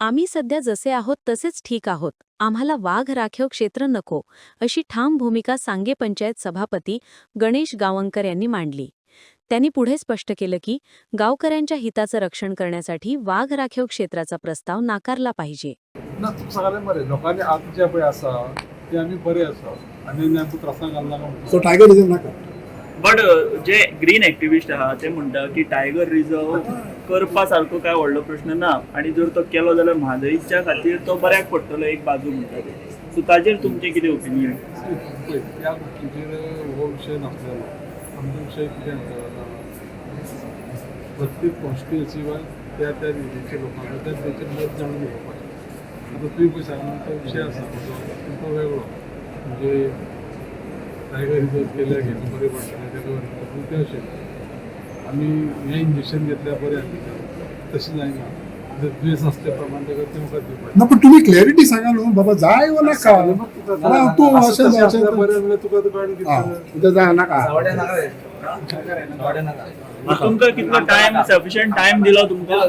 आम्ही सध्या जसे आहोत तसेच ठीक आहोत. आम्हाला वाघ राखीव क्षेत्र नको अशी ठाम भूमिका सांगे पंचायत सभापती गणेश गावंकर यांनी मांडली. त्यांनी पुढे स्पष्ट केलं की गावकऱ्यांच्या हिताचं रक्षण करण्यासाठी वाघ राखीव क्षेत्राचा प्रस्ताव नाकारला पाहिजे. लोकांनी बरे आनी बट uh, जे ग्रीन एक्टिविस्ट आहा ते म्हणटा की टायगर रिझर्व करपा सारको काय व्हडलो प्रश्न ना. आणि जर तो केलो जाल्यार म्हादईच्या खातीर तो बऱ्याक पडटलो एक बाजू म्हणटा ते सो ताजेर तुमचें कितें ओपिनियन पळय त्या गोष्टीचेर हो विशय नासलेलो. आमचो विशय कितें आसा प्रत्येक कॉन्स्टिट्युएन्सीवर त्या त्या रिलीजच्या लोकांना त्या तेचेर मत जाणून घेवपाचें आतां तुवें पळय सांगला तो विशय आसा तो वेगळो. म्हणजे टायगर रिजर्व केल्या घेवन बरें पडटलें तेका व्हरतले पूण तें अशें आमी हें इंजेक्शन घेतल्यार बरें तशें दिवपाचें ना. पण तुम्ही क्लॅरिटी सांगा न्हू बाबा जाय वा नाका. ना, तू असं हा, जाय नाका. तुमकां कितलो टायम सफिशियंट टायम दिलो तुमकां